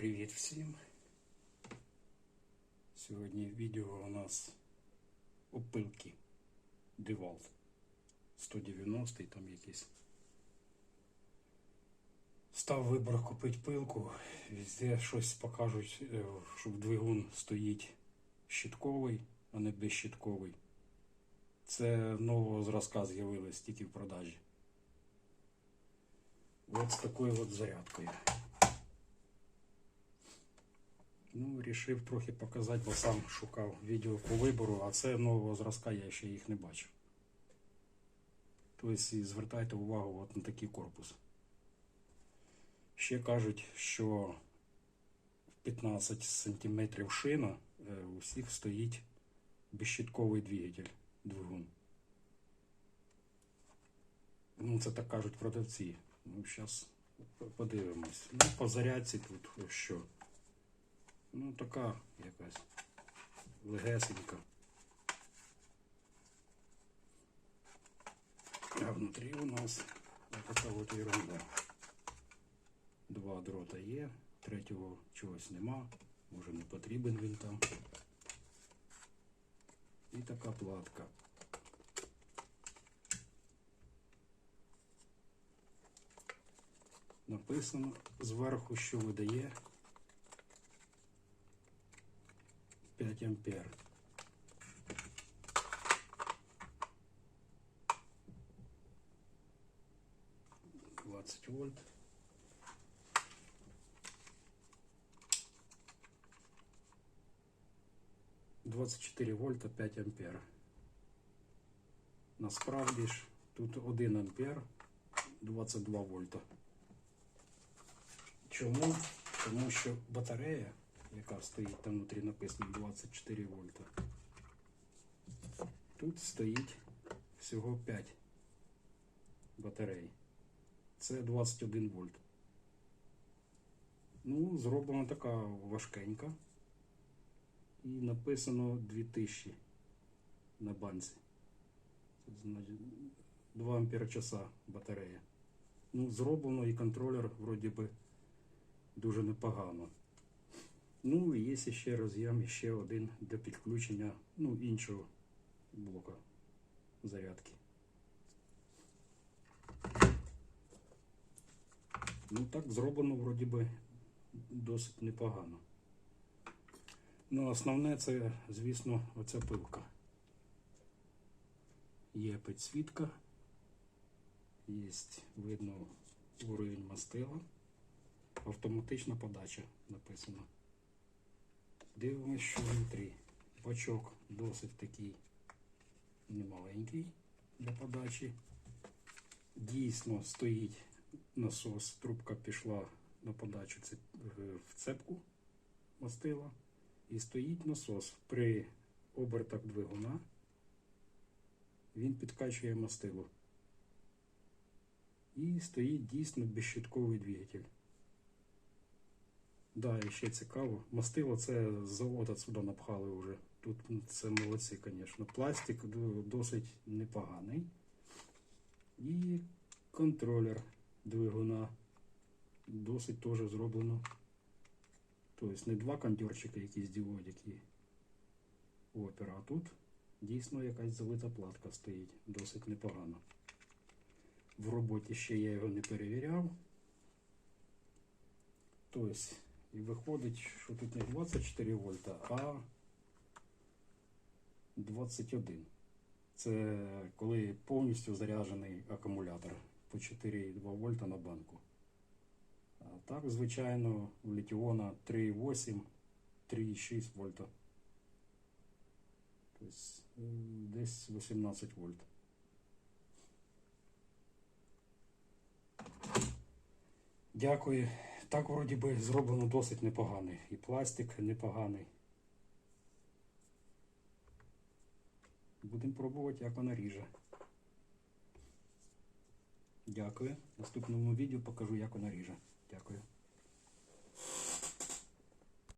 Привіт всім. Сьогодні відео у нас опилки Девалт 190 там якийсь. Став вибор купити пилку. Везде щось покажуть, е, що двигун стоїть щитковий, а не безщитковий. Це нового зразка з'явилось тільки в продажі. От з такою от зарядкою. Ну, рішив трохи показати, бо сам шукав відео по вибору, а це нового зразка, я ще їх не бачив. Тобто звертайте увагу от на такий корпус. Ще кажуть, що в 15 см шина е, у всіх стоїть безщитковий двигатель, двигун. Ну, це так кажуть продавці. Ну, зараз подивимось. Ну, по зарядці тут що. Ну, така якась легесенька. А внутрі у нас така от ерунда. Два дрота є, третього чогось нема, може не потрібен він там. І така платка. Написано зверху, що видає 5 ампер. Двадцать вольт. Двадцять чотири вольта 5 ампер. Насправді ж тут 1 ампер 22 вольта. Чому? Тому що батарея яка стоїть там внутрі написано 24 вольта. Тут стоїть всього 5 батарей. Це 21 вольт. Ну, зроблена така важкенька. І написано 2000 на банці. Це значить 2 ампера батарея. Ну, зроблено і контролер вроді би дуже непогано. Ну і є ще роз'єм, ще один для підключення ну, іншого блока зарядки. Ну так зроблено вроді би досить непогано. Ну, основне це, звісно, оця пилка. Є підсвітка, є видно уровень мастила, автоматична подача написано. Дивимось, що внутрі. Бачок досить такий немаленький для подачі. Дійсно стоїть насос, трубка пішла на подачу в цепку мастила. І стоїть насос при обертах двигуна. Він підкачує мастило. І стоїть дійсно безщитковий двигатель. Да, і ще цікаво. Мастило це з заводу сюди напхали вже. Тут це молодці, звісно. Пластик досить непоганий. І контролер двигуна досить теж зроблено. Тобто не два кондерчики якісь діводять, опера, а тут дійсно якась залита платка стоїть, досить непогано. В роботі ще я його не перевіряв. Тобто і виходить, що тут не 24 вольта, а 21. Це коли повністю заряджений акумулятор по 4,2 вольта на банку. А так, звичайно, у літіона 3,8, 3,6 вольта. Тобто десь 18 вольт. Дякую. Так, вроді би, зроблено досить непоганий. І пластик непоганий. Будемо пробувати, як вона ріже. Дякую. В наступному відео покажу, як вона ріже. Дякую.